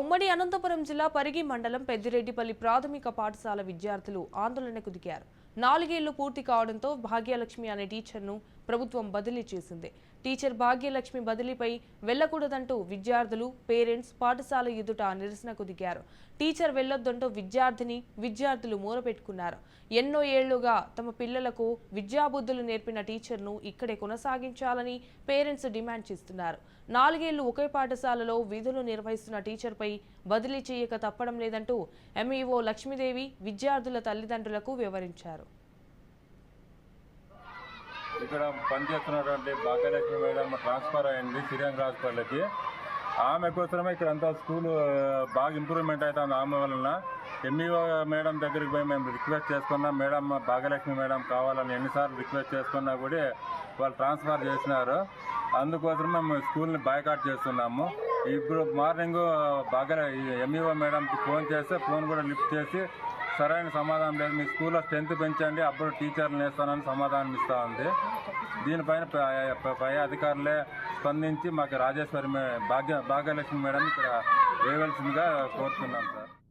ఉమ్మడి అనంతపురం జిల్లా పరిగి మండలం పెద్దిరెడ్డిపల్లి ప్రాథమిక పాఠశాల విద్యార్థులు ఆందోళనకు దిగారు. నాలుగేళ్ళు పూర్తి కావడంతో భాగ్యలక్ష్మి అనే టీచర్ను ప్రభుత్వం బదిలీ చేసింది. టీచర్ భాగ్యలక్ష్మి బదిలీపై వెళ్ళకూడదంటూ విద్యార్థులు పేరెంట్స్ పాఠశాల ఎదుట నిరసనకు దిగారు. టీచర్ వెళ్ళొద్దంటూ విద్యార్థిని విద్యార్థులు మూరపెట్టుకున్నారు. ఎన్నో ఏళ్ళుగా తమ పిల్లలకు విద్యాబుద్ధులు నేర్పిన టీచర్ను ఇక్కడే కొనసాగించాలని పేరెంట్స్ డిమాండ్ చేస్తున్నారు. నాలుగేళ్ళు ఒకే పాఠశాలలో విధులు నిర్వహిస్తున్న టీచర్పై బదిలీ చేయక తప్పడం లేదంటూ ఎంఈఓ లక్ష్మీదేవి విద్యార్థుల తల్లిదండ్రులకు వివరించారు. ఇక్కడ పనిచేస్తున్నటువంటి భాగ్యలక్ష్మి మేడం ట్రాన్స్ఫర్ అయింది శ్రీరంగ హాస్పిటల్కి. ఆమె కోసమే ఇక్కడ అంతా స్కూల్ బాగా ఇంప్రూవ్మెంట్ అవుతుంది ఆమె వలన. ఎంఈఓ మేడం దగ్గరికి పోయి మేము రిక్వెస్ట్ చేసుకున్నాం మేడం భాగ్యలక్ష్మి మేడం కావాలని ఎన్నిసార్లు రిక్వెస్ట్ చేసుకున్నా కూడా వాళ్ళు ట్రాన్స్ఫర్ చేసినారు. అందుకోసం మేము స్కూల్ని బాయ్కాట్ చేస్తున్నాము. ఇప్పుడు మార్నింగ్ భాగ్య ఎంఈఓ మేడంకి ఫోన్ చేస్తే ఫోన్ కూడా లిఫ్ట్ చేసి సరైన సమాధానం లేదు. మీ స్కూల్లో స్ట్రెంత్ పెంచండి అప్పుడు టీచర్లు నేస్తానని సమాధానం ఇస్తూ ఉంది. దీనిపైన పై- అధికారులే స్పందించి మాకు రాజేశ్వరి మే- భాగ్య భాగ్యలక్ష్మి మేడం ఇక్కడ వేయవలసిందిగా కోరుతున్నాం సార్.